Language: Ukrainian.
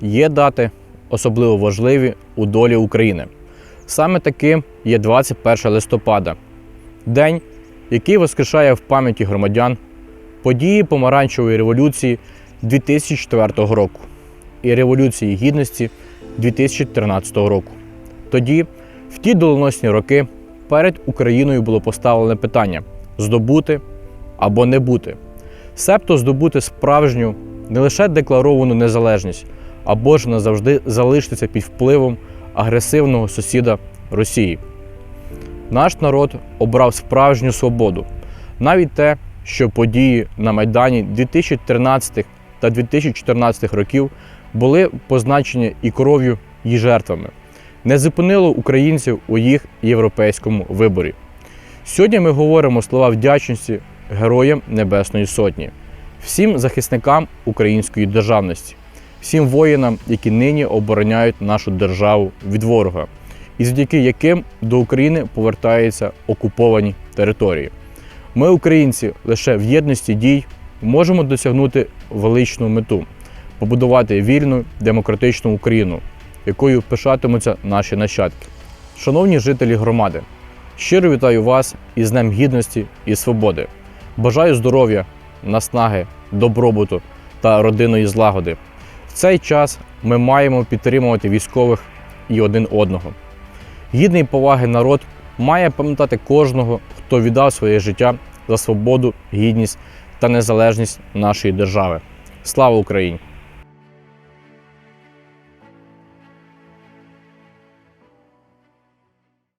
Є дати особливо важливі у долі України. Саме таким є 21 листопада, день, який воскрешає в пам'яті громадян події помаранчевої революції 2004 року і Революції Гідності 2013 року. Тоді, в ті доленосні роки, перед Україною було поставлене питання здобути або не бути. Себто здобути справжню, не лише декларовану незалежність, або ж назавжди залишитися під впливом агресивного сусіда Росії. Наш народ обрав справжню свободу, навіть те, що події на Майдані 2013 та 2014 років були позначені і кров'ю, і жертвами, не зупинило українців у їх європейському виборі. Сьогодні ми говоримо слова вдячності героям Небесної Сотні, всім захисникам української державності, всім воїнам, які нині обороняють нашу державу від ворога, і завдяки яким до України повертаються окуповані території. Ми, українці, лише в єдності дій можемо досягнути величну мету побудувати вільну демократичну Україну, якою пишатимуться наші нащадки. Шановні жителі громади, щиро вітаю вас із Днем Гідності і Свободи. Бажаю здоров'я, наснаги, добробуту та родинної злагоди. Цей час ми маємо підтримувати військових і один одного. Гідний поваги народ має пам'ятати кожного, хто віддав своє життя за свободу, гідність та незалежність нашої держави. Слава Україні!